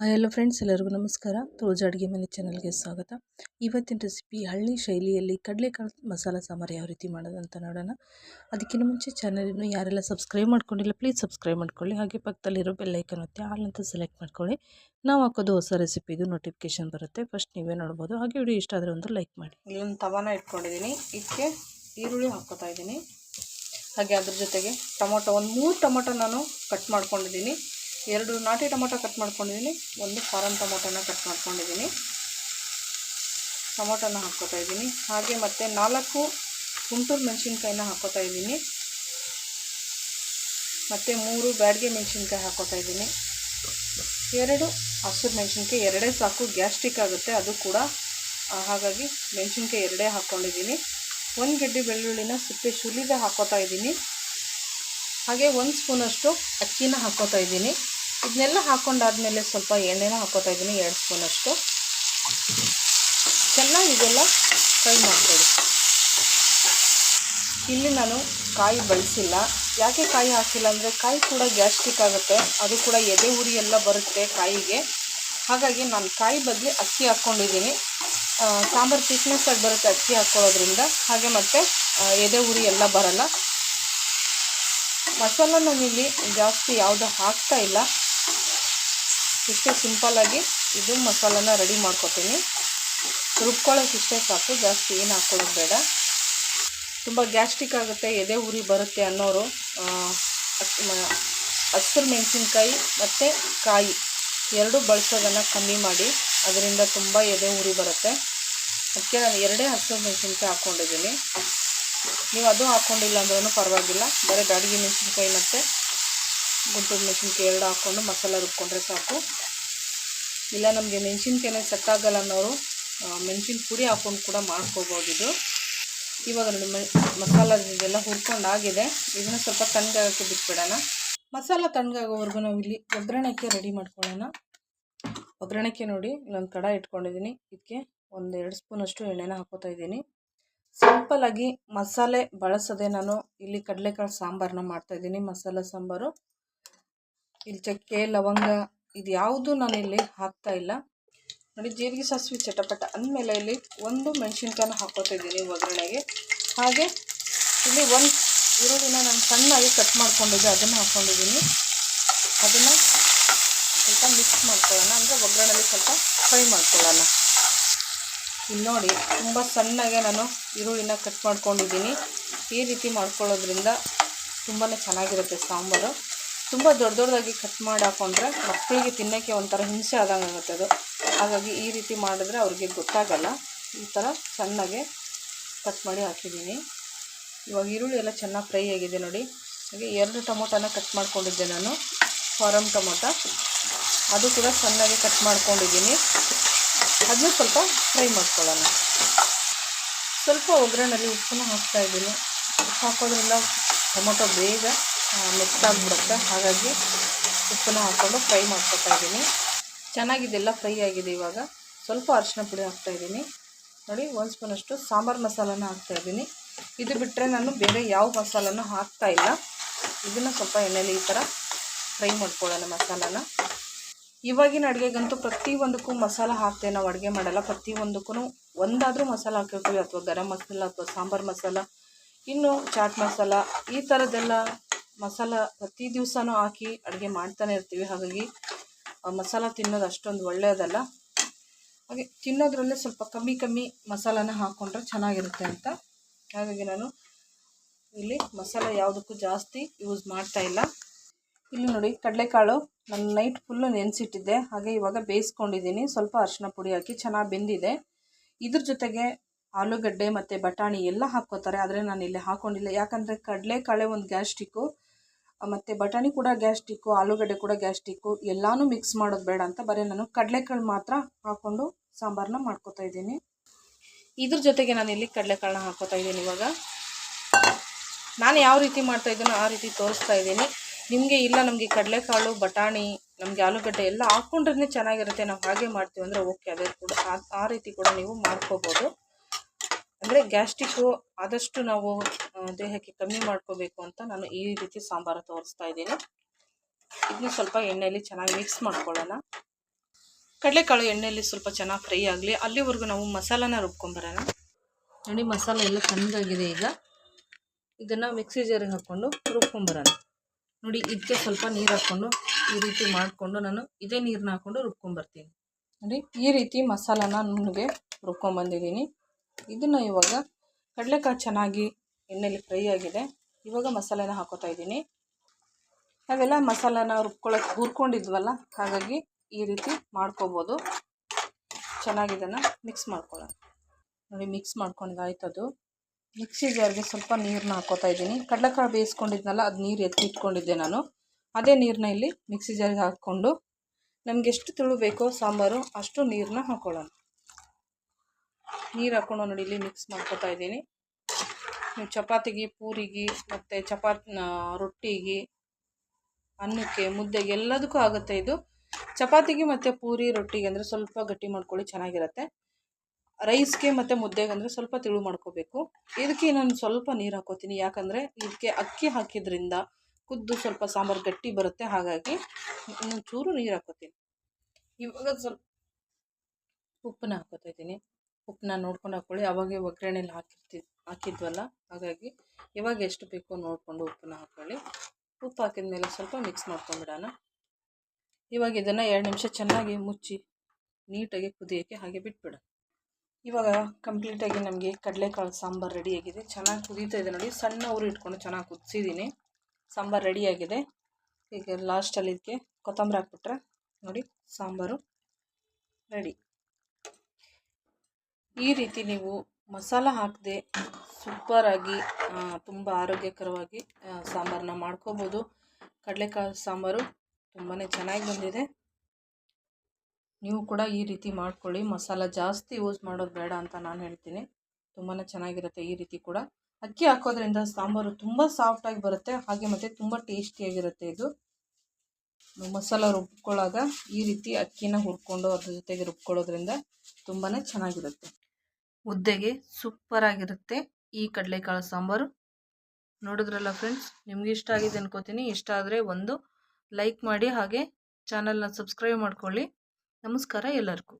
Hello friends ಎಲ್ಲರಿಗೂ ನಮಸ್ಕಾರ. ತೋಜ ಅಡುಗೆ ಮನೆ ಚಾನಲ್ಗೆ ಸ್ವಾಗತ. ಇವತ್ತಿನ ರೆಸಿಪಿ ಹಳ್ಳಿ ಶೈಲಿಯಲ್ಲಿ ಕಡಲೆಕಾಳು ಮಸಾಲ ಸಾಂಬಾರು ಯಾವ ರೀತಿ ಮಾಡೋದು ಅಂತ ನೋಡೋಣ. ಅದಕ್ಕಿಂತ ಮುಂಚೆ ಚಾನಲನ್ನು ಯಾರೆಲ್ಲ ಸಬ್ಸ್ಕ್ರೈಬ್ ಮಾಡ್ಕೊಂಡಿಲ್ಲ ಪ್ಲೀಸ್ ಸಬ್ಸ್ಕ್ರೈಬ್ ಮಾಡ್ಕೊಳ್ಳಿ. ಹಾಗೆ ಪಕ್ಕದಲ್ಲಿರೋ ಬೆಲ್ಲೈಕನ್ ಒತ್ತಿ ಹಾಲ್ ಅಂತ ಸೆಲೆಕ್ಟ್ ಮಾಡ್ಕೊಳ್ಳಿ. ನಾವು ಹಾಕೋದು ಹೊಸ ರೆಸಿಪಿದು ನೋಟಿಫಿಕೇಶನ್ ಬರುತ್ತೆ. ಫಸ್ಟ್ ನೀವೇ ನೋಡ್ಬೋದು. ಹಾಗೆ ವಿಡಿಯೋ ಇಷ್ಟ ಆದರೆ ಒಂದು ಲೈಕ್ ಮಾಡಿ. ಇಲ್ಲೊಂದು ತವಾನ ಇಟ್ಕೊಂಡಿದ್ದೀನಿ. ಇದಕ್ಕೆ ಈರುಳ್ಳಿ ಹಾಕೋತಾ ಇದ್ದೀನಿ. ಹಾಗೆ ಅದ್ರ ಜೊತೆಗೆ ಟೊಮೊಟೊ, ಒಂದು ಮೂರು ಟೊಮೊಟೊ ನಾನು ಕಟ್ ಮಾಡ್ಕೊಂಡಿದ್ದೀನಿ. ಎರಡು ನಾಟಿ ಟೊಮೊಟೊ ಕಟ್ ಮಾಡ್ಕೊಂಡಿದ್ದೀನಿ, ಒಂದು ಫಾರಮ್ ಟೊಮೊಟೊನ ಕಟ್ ಮಾಡ್ಕೊಂಡಿದ್ದೀನಿ. ಟೊಮೊಟೊನ ಹಾಕ್ಕೋತಾ ಇದ್ದೀನಿ. ಹಾಗೆ ಮತ್ತು ನಾಲ್ಕು ಗುಂಟೂರು ಮೆಣಸಿನ್ಕಾಯಿನ ಹಾಕ್ಕೋತಾ ಇದ್ದೀನಿ. ಮತ್ತು ಮೂರು ಬ್ಯಾಡ್ಗೆ ಮೆಣಸಿನ್ಕಾಯಿ ಹಾಕ್ಕೋತಾ ಇದ್ದೀನಿ. ಎರಡು ಹಸಿರು ಮೆಣಸಿನ್ಕಾಯಿ, ಎರಡೇ ಸಾಕು ಗ್ಯಾಸ್ಟ್ರಿಕ್ ಆಗುತ್ತೆ, ಅದು ಕೂಡ ಹಾಗಾಗಿ ಮೆಣಸಿನ್ಕಾಯಿ ಎರಡೇ ಹಾಕ್ಕೊಂಡಿದ್ದೀನಿ. ಒಂದು ಗಡ್ಡೆ ಬೆಳ್ಳುಳ್ಳಿನ ಸಿಪ್ಪೆ ಶುಲಿದ ಹಾಕ್ಕೋತಾ ಇದ್ದೀನಿ. ಹಾಗೆ ಒಂದು ಸ್ಪೂನಷ್ಟು ಅಕ್ಕಿನ ಹಾಕ್ಕೋತಾ ಇದ್ದೀನಿ. ಇದನ್ನೆಲ್ಲ ಹಾಕ್ಕೊಂಡಾದಮೇಲೆ ಸ್ವಲ್ಪ ಎಣ್ಣೆನ ಹಾಕ್ಕೋತಾ ಇದ್ದೀನಿ, ಎರಡು ಸ್ಪೂನಷ್ಟು ಚೆನ್ನಾಗಿ ಇದೆಲ್ಲ ಫ್ರೈ ಮಾಡ್ಕೊಳ್ಳಿ. ಇಲ್ಲಿ ನಾನು ಕಾಯಿ ಬಳಸಿಲ್ಲ. ಯಾಕೆ ಕಾಯಿ ಹಾಕಿಲ್ಲ ಅಂದರೆ ಕಾಯಿ ಕೂಡ ಗ್ಯಾಸ್ಟ್ರಿಕ್ ಆಗುತ್ತೆ, ಅದು ಕೂಡ ಎದೆ ಉರಿ ಎಲ್ಲ ಬರುತ್ತೆ ಕಾಯಿಗೆ. ಹಾಗಾಗಿ ನಾನು ಕಾಯಿ ಬದಲಿ ಅಕ್ಕಿ ಹಾಕ್ಕೊಂಡಿದ್ದೀನಿ. ಸಾಂಬಾರು ತಿಕ್ನೆಸ್ ಆಗಿ ಬರುತ್ತೆ ಅಕ್ಕಿ ಹಾಕ್ಕೊಳ್ಳೋದ್ರಿಂದ ಹಾಗೆ ಮತ್ತು ಎದೆ ಉರಿ ಎಲ್ಲ ಬರಲ್ಲ. ಮಸಾಲ ನಾನಿಲ್ಲಿ ಜಾಸ್ತಿ ಯಾವುದು ಹಾಕ್ತಾ ಇಲ್ಲ. ಇಷ್ಟೇ ಸಿಂಪಲ್ಲಾಗಿ ಇದು ಮಸಾಲನ ರೆಡಿ ಮಾಡ್ಕೊತೀನಿ. ರುಬ್ಕೊಳ್ಳೋಕೆ ಇಷ್ಟೇ ಸಾಕು, ಜಾಸ್ತಿ ಏನು ಹಾಕ್ಕೊಳ್ಳೋದು ಬೇಡ. ತುಂಬ ಗ್ಯಾಸ್ಟ್ರಿಕ್ ಆಗುತ್ತೆ, ಎದೆ ಉರಿ ಬರುತ್ತೆ ಅನ್ನೋರು ಹಸಿರು ಮೆಣಸಿನ್ಕಾಯಿ ಮತ್ತು ಕಾಯಿ ಎರಡು ಬಳಸೋದನ್ನು ಕಮ್ಮಿ ಮಾಡಿ, ಅದರಿಂದ ತುಂಬ ಎದೆ ಉರಿ ಬರುತ್ತೆ. ಅದಕ್ಕೆ ನಾನು ಎರಡೇ ಹಸಿರು ಮೆಣಸಿನ್ಕಾಯಿ ಹಾಕ್ಕೊಂಡಿದ್ದೀನಿ ನೀವು ಅದು ಹಾಕ್ಕೊಂಡಿಲ್ಲ ಅಂದ್ರೂ ಪರವಾಗಿಲ್ಲ, ಬರೀ ಬ್ಯಾಡಗಿ ಮೆಣಸಿನ್ಕಾಯಿ ಮತ್ತು ಗುಂಟೂರು ಮೆಣಸಿನ್ಕಾಯಿ ಎರಡು ಹಾಕ್ಕೊಂಡು ಮಸಾಲ ರುಬ್ಕೊಂಡ್ರೆ ಸಾಕು. ಇಲ್ಲ, ನಮಗೆ ಮೆಣಸಿನ್ಕಾಯಿನೇ ಸಕ್ಕಾಗಲ್ಲ ಅನ್ನೋರು ಮೆಣಸಿನ ಪುಡಿ ಹಾಕ್ಕೊಂಡು ಕೂಡ ಮಾಡ್ಕೋಬೋದು ಇದು. ಇವಾಗ ನಮ್ಮ ಮಸಾಲ ಇದೆಲ್ಲ ಹುರ್ಕೊಂಡಾಗಿದೆ ಇದನ್ನು ಸ್ವಲ್ಪ ತಣ್ಣಗಾಗಕ್ಕೆ ಬಿಟ್ಬಿಡೋಣ. ಮಸಾಲ ತಣ್ಣಗಾಗೋವರೆಗೂ ನಾವು ಇಲ್ಲಿ ಒಗ್ಗರಣೆಗೆ ರೆಡಿ ಮಾಡ್ಕೊಳ್ಳೋಣ. ಒಗ್ಗರಣೆಗೆ ನೋಡಿ, ಇಲ್ಲೊಂದು ಕಡ ಇಟ್ಕೊಂಡಿದ್ದೀನಿ. ಇದಕ್ಕೆ ಒಂದು ಎರಡು ಸ್ಪೂನಷ್ಟು ಎಣ್ಣೆನ ಹಾಕೋತಾ ಇದ್ದೀನಿ. ಸಿಂಪಲಾಗಿ ಮಸಾಲೆ ಬಳಸದೆ ನಾನು ಇಲ್ಲಿ ಕಡಲೆಕಾಳು ಸಾಂಬಾರನ್ನ ಮಾಡ್ತಾಯಿದ್ದೀನಿ ಮಸಾಲೆ ಸಾಂಬಾರು. ಇಲ್ಲಿ ಚಕ್ಕೆ, ಲವಂಗ ಇದು ಯಾವುದು ನಾನು ಇಲ್ಲಿ ಹಾಕ್ತಾ ಇಲ್ಲ. ನೋಡಿ, ಜೀರಿಗೆ, ಸಾಸಿವೆ, ಚಟಪಟ ಅಂದಮೇಲೆ ಇಲ್ಲಿ ಒಂದು ಮೆಣಸಿನ್ಕಾಯನ್ನ ಹಾಕೋತಾ ಇದ್ದೀನಿ ಒಗ್ಗರಣೆಗೆ. ಹಾಗೆ ಇಲ್ಲಿ ಒಂದು ಈರುಳ್ಳಿನ ನಾನು ಸಣ್ಣಾಗಿ ಕಟ್ ಮಾಡ್ಕೊಂಡಿದ್ದೆ, ಅದನ್ನು ಹಾಕ್ಕೊಂಡಿದ್ದೀನಿ ಅದನ್ನು ಸ್ವಲ್ಪ ಮಿಕ್ಸ್ ಮಾಡ್ಕೊಳ್ಳೋಣ, ಅಂದರೆ ಒಗ್ಗರಣೆಲಿ ಸ್ವಲ್ಪ ಫ್ರೈ ಮಾಡ್ಕೊಳ್ಳೋಣ. ಇಲ್ಲಿ ನೋಡಿ, ತುಂಬ ಸಣ್ಣಗೆ ನಾನು ಈರುಳ್ಳಿನ ಕಟ್ ಮಾಡ್ಕೊಂಡಿದ್ದೀನಿ. ಈ ರೀತಿ ಮಾಡ್ಕೊಳ್ಳೋದ್ರಿಂದ ತುಂಬಾ ಚೆನ್ನಾಗಿರುತ್ತೆ ಸಾಂಬಾರು. ತುಂಬ ದೊಡ್ಡ ದೊಡ್ಡದಾಗಿ ಕಟ್ ಮಾಡಿ ಹಾಕೊಂಡ್ರೆ ಮಕ್ಕಳಿಗೆ ತಿನ್ನೋಕ್ಕೆ ಒಂಥರ ಹಿಂಸೆ ಆದಂಗೆ ಆಗುತ್ತೆ ಅದು. ಹಾಗಾಗಿ ಈ ರೀತಿ ಮಾಡಿದ್ರೆ ಅವ್ರಿಗೆ ಗೊತ್ತಾಗಲ್ಲ. ಈ ಥರ ಚೆನ್ನಾಗೆ ಕಟ್ ಮಾಡಿ ಹಾಕಿದ್ದೀನಿ. ಇವಾಗ ಈರುಳ್ಳಿ ಎಲ್ಲ ಚೆನ್ನಾಗಿ ಫ್ರೈ ಆಗಿದೆ ನೋಡಿ. ಹಾಗೆ ಎರಡು ಟೊಮೊಟೊನ ಕಟ್ ಮಾಡ್ಕೊಂಡಿದ್ದೆ ನಾನು. Farm tomato. ಅದು ಕೂಡ ಚೆನ್ನಾಗಿ ಕಟ್ ಮಾಡ್ಕೊಂಡಿದ್ದೀನಿ. ಅದನ್ನು ಸ್ವಲ್ಪ ಫ್ರೈ ಮಾಡ್ಕೊಳ್ಳೋಣ. ಸ್ವಲ್ಪ ಒಗ್ಗರಣೆಯಲ್ಲಿ ಉಪ್ಪನ್ನು ಹಾಕ್ತಾಯಿದ್ದೀನಿ ಉಪ್ಪು ಹಾಕೋದ್ರಿಂದ ಟೊಮೊಟೊ ಬೇಗ ಮಿಕ್ಸ್ ಆಗಿಬಿಡುತ್ತೆ. ಹಾಗಾಗಿ ಉಪ್ಪನ್ನ ಹಾಕ್ಕೊಂಡು ಫ್ರೈ ಮಾಡ್ಕೊತಾ ಇದ್ದೀನಿ. ಚೆನ್ನಾಗಿದೆಲ್ಲ ಫ್ರೈ ಆಗಿದೆ ಇವಾಗ. ಸ್ವಲ್ಪ ಅರಿಶಿನ ಪುಡಿ ಹಾಕ್ತಾಯಿದ್ದೀನಿ ನೋಡಿ, ಒಂದು ಸ್ಪೂನಷ್ಟು ಸಾಂಬಾರು ಮಸಾಲನ ಹಾಕ್ತಾಯಿದ್ದೀನಿ ಇದು ಬಿಟ್ಟರೆ ನಾನು ಬೇರೆ ಯಾವ ಮಸಾಲನೂ ಹಾಕ್ತಾ ಇಲ್ಲ. ಇದನ್ನು ಸ್ವಲ್ಪ ಎಣ್ಣೆಲಿ ಈ ಥರ ಫ್ರೈ ಮಾಡ್ಕೊಳ್ಳೋಣ ಮಸಾಲನ. ಇವಾಗಿನ ಅಡುಗೆಗಂತೂ ಪ್ರತಿಯೊಂದಕ್ಕೂ ಮಸಾಲ ಹಾಕ್ತೇವೆ ನಾವು ಅಡುಗೆ ಮಾಡಲ್ಲ. ಪ್ರತಿಯೊಂದಕ್ಕೂ ಒಂದಾದರೂ ಮಸಾಲ ಹಾಕಿರ್ತೀವಿ. ಅಥವಾ ಗರಂ ಮಸಾಲ ಅಥವಾ ಸಾಂಬಾರು ಮಸಾಲ, ಇನ್ನು ಚಾಟ್ ಮಸಾಲ, ಈ ಥರದ್ದೆಲ್ಲ ಮಸಾಲ ಪ್ರತಿ ದಿವಸನೂ ಹಾಕಿ ಅಡುಗೆ ಮಾಡ್ತಾನೆ ಇರ್ತೀವಿ. ಹಾಗಾಗಿ ಮಸಾಲ ತಿನ್ನೋದು ಅಷ್ಟೊಂದು ಒಳ್ಳೆಯದಲ್ಲ. ಹಾಗೆ ತಿನ್ನೋದ್ರಲ್ಲೇ ಸ್ವಲ್ಪ ಕಮ್ಮಿ ಕಮ್ಮಿ ಮಸಾಲಾನ ಹಾಕ್ಕೊಂಡ್ರೆ ಚೆನ್ನಾಗಿರುತ್ತೆ ಅಂತ. ಹಾಗಾಗಿ ನಾನು ಇಲ್ಲಿ ಮಸಾಲ ಯಾವುದಕ್ಕೂ ಜಾಸ್ತಿ ಯೂಸ್ ಮಾಡ್ತಾ ಇಲ್ಲ. ಇಲ್ಲಿ ನೋಡಿ ಕಡಲೆಕಾಳು ನಾನು ನೈಟ್ ಫುಲ್ಲು ನೆನೆಸಿಟ್ಟಿದ್ದೆ. ಹಾಗೆ ಇವಾಗ ಬೇಯಿಸ್ಕೊಂಡಿದ್ದೀನಿ. ಸ್ವಲ್ಪ ಅರಿಶಿನ ಪುಡಿ ಹಾಕಿ ಚೆನ್ನಾಗಿ ಬೆಂದಿದೆ. ಇದ್ರ ಜೊತೆಗೆ ಆಲೂಗಡ್ಡೆ ಮತ್ತು ಬಟಾಣಿ ಎಲ್ಲ ಹಾಕ್ಕೋತಾರೆ. ಆದರೆ ನಾನು ಇಲ್ಲಿ ಹಾಕ್ಕೊಂಡಿಲ್ಲ ಯಾಕಂದರೆ ಕಡಲೆಕಾಳೆ ಒಂದು ಗ್ಯಾಸ್ಟ್ರಿಕ್ಕು ಮತ್ತು ಬಟಾಣಿ ಕೂಡ ಗ್ಯಾಸ್ಟಿಕ್ಕು, ಆಲೂಗಡ್ಡೆ ಕೂಡ ಗ್ಯಾಸ್ಟಿಕ್ಕು, ಎಲ್ಲನೂ ಮಿಕ್ಸ್ ಮಾಡೋದು ಬೇಡ ಅಂತ ಬರೀ ನಾನು ಕಡಲೆಕಾಳು ಮಾತ್ರ ಹಾಕ್ಕೊಂಡು ಸಾಂಬಾರನ್ನ ಮಾಡ್ಕೋತಾ ಇದ್ದೀನಿ. ಇದ್ರ ಜೊತೆಗೆ ನಾನು ಇಲ್ಲಿ ಕಡಲೆಕಾಳನ್ನ ಹಾಕೋತಾ ಇದ್ದೀನಿ ಇವಾಗ. ನಾನು ಯಾವ ರೀತಿ ಮಾಡ್ತಾ ಇದ್ದೀನೋ ಆ ರೀತಿ ತೋರಿಸ್ತಾ ಇದ್ದೀನಿ. ನಿಮಗೆ ಇಲ್ಲ, ನಮಗೆ ಕಡಲೆಕಾಳು, ಬಟಾಣಿ, ನಮಗೆ ಆಲೂಗಡ್ಡೆ ಎಲ್ಲ ಹಾಕ್ಕೊಂಡ್ರೆ ಚೆನ್ನಾಗಿರುತ್ತೆ. ನಾವು ಹಾಗೆ ಮಾಡ್ತೀವಿ ಅಂದರೆ ಓಕೆ ಅದೇ ಕೂಡ ಆ ರೀತಿ ಕೂಡ ನೀವು ಮಾಡ್ಕೋಬೋದು. ಅಂದರೆ ಗ್ಯಾಸ್ಟ್ರಿಕ್ಕು ಆದಷ್ಟು ನಾವು ದೇಹಕ್ಕೆ ಕಮ್ಮಿ ಮಾಡ್ಕೋಬೇಕು ಅಂತ ನಾನು ಈ ರೀತಿ ಸಾಂಬಾರು ತೋರಿಸ್ತಾ ಇದ್ದೀನಿ. ಇದನ್ನು ಸ್ವಲ್ಪ ಎಣ್ಣೆಯಲ್ಲಿ ಚೆನ್ನಾಗಿ ಮಿಕ್ಸ್ ಮಾಡ್ಕೊಳ್ಳೋಣ. ಕಡಲೆಕಾಳು ಎಣ್ಣೆಯಲ್ಲಿ ಸ್ವಲ್ಪ ಚೆನ್ನಾಗಿ ಫ್ರೈ ಆಗಲಿ, ಅಲ್ಲಿವರೆಗೂ ನಾವು ಮಸಾಲಾನ ರುಬ್ಕೊಂಬರೋಣ ನೋಡಿ, ಮಸಾಲೆ ಎಲ್ಲ ತಣ್ಣಗಾಗಿದೆ ಈಗ. ಇದನ್ನು ಮಿಕ್ಸಿ ಜಾರಿಗೆ ಹಾಕ್ಕೊಂಡು ರುಬ್ಕೊಂಬರೋಣ ನೋಡಿ, ಇದಕ್ಕೆ ಸ್ವಲ್ಪ ನೀರು ಹಾಕ್ಕೊಂಡು ಈ ರೀತಿ ಮಾಡಿಕೊಂಡು ನಾನು ಇದೇ ನೀರನ್ನ ಹಾಕ್ಕೊಂಡು ರುಬ್ಕೊಂಬರ್ತೀನಿ ನೋಡಿ, ಈ ರೀತಿ ಮಸಾಲಾನ ನುಣ್ಣಗೆ ರುಬ್ಕೊಂಬಂದಿದ್ದೀನಿ ಇದನ್ನು ಇವಾಗ ಕಡಲೆಕಾಯಿ ಚೆನ್ನಾಗಿ ಎಣ್ಣೆಯಲ್ಲಿ ಫ್ರೈ ಆಗಿದೆ. ಇವಾಗ ಮಸಾಲೆನ ಹಾಕೋತಾ ಇದ್ದೀನಿ. ನಾವೆಲ್ಲ ಮಸಾಲಾನ ರುಬ್ಕೊಳ್ಳೋಕೆ ಹುರ್ಕೊಂಡಿದ್ವಲ್ಲ, ಹಾಗಾಗಿ ಈ ರೀತಿ ಮಾಡ್ಕೋಬೋದು. ಚೆನ್ನಾಗಿದನ್ನು ಮಿಕ್ಸ್ ಮಾಡ್ಕೊಳ್ಳೋಣ. ನೋಡಿ ಮಿಕ್ಸ್ ಮಾಡ್ಕೊಂಡಿದ್ದಾಯ್ತು ಅದು. ಮಿಕ್ಸಿ ಜಾರ್ಗೆ ಸ್ವಲ್ಪ ನೀರನ್ನ ಹಾಕೋತಾ ಇದ್ದೀನಿ. ಕಡಲೆಕಾಯಿ ಬೇಯಿಸ್ಕೊಂಡಿದ್ನಲ್ಲ, ಅದು ನೀರು ಎತ್ತಿಟ್ಕೊಂಡಿದ್ದೆ ನಾನು. ಅದೇ ನೀರನ್ನ ಇಲ್ಲಿ ಮಿಕ್ಸಿ ಜಾರ್ಗೆ ಹಾಕ್ಕೊಂಡು ನಮಗೆ ಎಷ್ಟು ತುಳು ಬೇಕೋ ಸಾಂಬಾರು ಅಷ್ಟು ನೀರನ್ನ ಹಾಕೊಳ್ಳೋಣ. ನೀರು ಹಾಕ್ಕೊಂಡು ನೋಡಿ ಇಲ್ಲಿ ಮಿಕ್ಸ್ ಮಾಡ್ಕೊತಾ ಇದ್ದೀನಿ. ನೀವು ಚಪಾತಿಗೆ, ಪೂರಿಗೆ ಮತ್ತು ಚಪಾತಿ ರೊಟ್ಟಿಗೆ, ಅನ್ನಕ್ಕೆ, ಮುದ್ದೆಗೆ ಎಲ್ಲದಕ್ಕೂ ಆಗುತ್ತೆ ಇದು. ಚಪಾತಿಗೆ ಮತ್ತು ಪೂರಿ, ರೊಟ್ಟಿಗೆ ಅಂದರೆ ಸ್ವಲ್ಪ ಗಟ್ಟಿ ಮಾಡ್ಕೊಳ್ಳಿ, ಚೆನ್ನಾಗಿರುತ್ತೆ. ರೈಸ್ಗೆ ಮತ್ತು ಮುದ್ದೆಗೆ ಅಂದರೆ ಸ್ವಲ್ಪ ತಿಳು ಮಾಡ್ಕೋಬೇಕು. ಇದಕ್ಕೆ ನಾನು ಸ್ವಲ್ಪ ನೀರು ಹಾಕೋತೀನಿ. ಯಾಕಂದರೆ ಇದಕ್ಕೆ ಅಕ್ಕಿ ಹಾಕಿದ್ರಿಂದ ಕುದ್ದು ಸ್ವಲ್ಪ ಸಾಂಬಾರು ಗಟ್ಟಿ ಬರುತ್ತೆ. ಹಾಗಾಗಿ ಇನ್ನೊಂದು ಚೂರು ನೀರು ಹಾಕೋತೀನಿ. ಇವಾಗ ಸ್ವಲ್ಪ ಉಪ್ಪನ್ನ ಹಾಕೋತಾ ಇದ್ದೀನಿ. ಉಪ್ಪನ್ನ ನೋಡ್ಕೊಂಡು ಹಾಕ್ಕೊಳ್ಳಿ ಅವಾಗೆ ಒಗ್ಗರಣೆಲಿ ಹಾಕಿರ್ತಿ, ಹಾಕಿದ್ವಲ್ಲ, ಹಾಗಾಗಿ ಇವಾಗ ಎಷ್ಟು ಬೇಕೋ ನೋಡಿಕೊಂಡು ಉಪ್ಪನ್ನ ಹಾಕ್ಕೊಳ್ಳಿ ಉಪ್ಪು ಹಾಕಿದ ಮೇಲೆ ಸ್ವಲ್ಪ ಮಿಕ್ಸ್ ಮಾಡ್ಕೊಂಡ್ಬಿಡೋಣ ಇವಾಗ ಇದನ್ನು ಎರಡು ನಿಮಿಷ ಚೆನ್ನಾಗಿ ಮುಚ್ಚಿ ನೀಟಾಗಿ ಕುದಿಯೋಕ್ಕೆ ಹಾಗೆ ಬಿಟ್ಬಿಡ. ಇವಾಗ ಕಂಪ್ಲೀಟಾಗಿ ನಮಗೆ ಕಡಲೆಕಾಳು ಸಾಂಬಾರು ರೆಡಿಯಾಗಿದೆ ಚೆನ್ನಾಗಿ ಕುದೀತಾ ಇದೆ ನೋಡಿ. ಸಣ್ಣ ಊರು ಇಟ್ಕೊಂಡು ಚೆನ್ನಾಗಿ ಕುದಿಸಿದ್ದೀನಿ. ಸಾಂಬಾರು ರೆಡಿಯಾಗಿದೆ ಈಗ ಲಾಸ್ಟಲ್ಲಿ ಇದಕ್ಕೆ ಕೊತ್ತಂಬರಿ ಹಾಕ್ಬಿಟ್ರೆ ನೋಡಿ ಸಾಂಬಾರು ರೆಡಿ ಈ ರೀತಿ ನೀವು ಮಸಾಲ ಹಾಕದೆ ಸೂಪರಾಗಿ ತುಂಬ ಆರೋಗ್ಯಕರವಾಗಿ ಸಾಂಬಾರನ್ನ ಮಾಡ್ಕೋಬೋದು. ಕಡಲೆಕಾಳು ಸಾಂಬಾರು ತುಂಬಾ ಚೆನ್ನಾಗಿ ಬಂದಿದೆ. ನೀವು ಕೂಡ ಈ ರೀತಿ ಮಾಡ್ಕೊಳ್ಳಿ. ಮಸಾಲ ಜಾಸ್ತಿ ಯೂಸ್ ಮಾಡೋದು ಬೇಡ ಅಂತ ನಾನು ಹೇಳ್ತೀನಿ. ತುಂಬಾ ಚೆನ್ನಾಗಿರುತ್ತೆ ಈ ರೀತಿ ಕೂಡ. ಅಕ್ಕಿ ಹಾಕೋದ್ರಿಂದ ಸಾಂಬಾರು ತುಂಬ ಸಾಫ್ಟಾಗಿ ಬರುತ್ತೆ. ಹಾಗೆ ಮತ್ತು ತುಂಬ ಟೇಸ್ಟಿಯಾಗಿರುತ್ತೆ ಇದು. ಮಸಾಲ ರುಬ್ಕೊಳ್ಳಾಗ ಈ ರೀತಿ ಅಕ್ಕಿನ ಹುರ್ಕೊಂಡು ಅದ್ರ ಜೊತೆಗೆ ರುಬ್ಕೊಳ್ಳೋದ್ರಿಂದ ತುಂಬಾ ಚೆನ್ನಾಗಿರುತ್ತೆ. ಮುದ್ದೆಗೆ ಸೂಪರಾಗಿರುತ್ತೆ. ಈ ಕಡಲೆಕಾಳು ಸಾಂಬಾರು. ನೋಡಿದ್ರಲ್ಲ ಫ್ರೆಂಡ್ಸ್ ನಿಮ್ಗೆ ಇಷ್ಟ ಆಗಿದೆ ಅನ್ಕೋತೀನಿ. ಇಷ್ಟ ಆದರೆ ಒಂದು ಲೈಕ್ ಮಾಡಿ ಹಾಗೆ ಚಾನಲ್ನ ಸಬ್ಸ್ಕ್ರೈಬ್ ಮಾಡ್ಕೊಳ್ಳಿ. ನಮಸ್ಕಾರ ಎಲ್ಲರಿಗೂ.